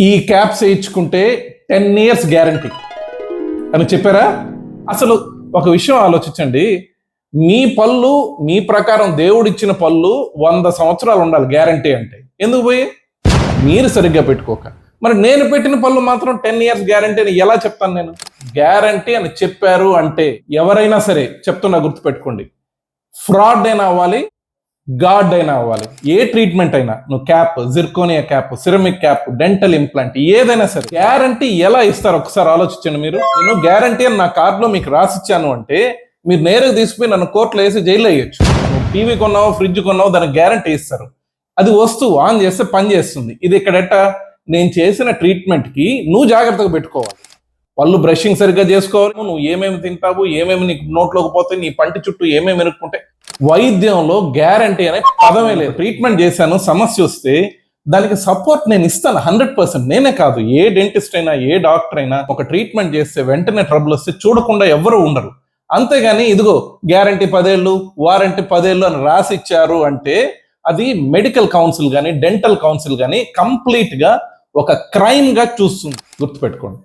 ఈ క్యాప్స్ వేయించుకుంటే ten years guarantee. అని చెప్పారా? అసలు ఒక విషయం ఆలోచించండి. మీ పళ్ళు మీ ప్రకారం దేవుడిచ్చిన పళ్ళు వంద సంవత్సరాలు ఉండాలి గ్యారంటీ అంటే. ఎందుకు పోయి? మీరు సరిగ్గా పెట్టుకోక. మరి నేను పెట్టిన పళ్ళు మాత్రం టెన్ ఇయర్స్ గ్యారంటీ అని ఎలా చెప్తాను నేను? గ్యారంటీ అని చెప్పారు అంటే ఎవరైనా సరే చెప్తున్నా గుర్తుపెట్టుకోండి. ఫ్రాడ్ అయినా అవ్వాలి గాడ్ అయినా అవ్వాలి. ఏ ట్రీట్మెంట్ అయినా నువ్వు cap zirconia cap ceramic cap dental implant ఏదైనా సరే గ్యారంటీ ఎలా ఇస్తారు ఒకసారి ఆలోచించండి మీరు. నేను గ్యారంటీ అని నా కార్డులో మీకు రాసిచ్చాను అంటే మీరు నేరుగా తీసుకుని నన్ను కోర్టులో వేసి జైల్లో వేయొచ్చు. నువ్వు టీవీ కొన్నావు ఫ్రిడ్జ్ కొన్నావు దానికి గ్యారంటీ ఇస్తారు. అది వస్తువు ఆన్ చేస్తే పని చేస్తుంది. ఇది ఇక్కడట నేను చేసిన ట్రీట్మెంట్కి నువ్వు జాగ్రత్తగా పెట్టుకోవాలి. వాళ్ళు బ్రషింగ్ సరిగ్గా చేసుకోవాలి. నువ్వు ఏమేమి తింటావు ఏమేమి నీకు నోట్లోకి పోతే నీ పంటి చుట్టూ ఏమేమి ఎరుక్కుంటాయి వైద్యంలో గ్యారంటీ అనే పదమే లేదు. ట్రీట్మెంట్ చేశాను సమస్య వస్తే దానికి సపోర్ట్ నేను ఇస్తాను హండ్రెడ్ పర్సెంట్. నేనే కాదు ఏ డెంటిస్ట్ అయినా ఏ డాక్టర్ అయినా ఒక ట్రీట్మెంట్ చేస్తే వెంటనే ట్రబుల్ వస్తే చూడకుండా ఎవరు ఉండరు. అంతేగాని ఇదిగో గ్యారంటీ పదేళ్ళు వారంటీ పదేళ్ళు అని రాసి ఇచ్చారు అంటే అది మెడికల్ కౌన్సిల్ కానీ డెంటల్ కౌన్సిల్ కానీ కంప్లీట్గా ఒక క్రైమ్గా చూస్తుంది. గుర్తుపెట్టుకోండి.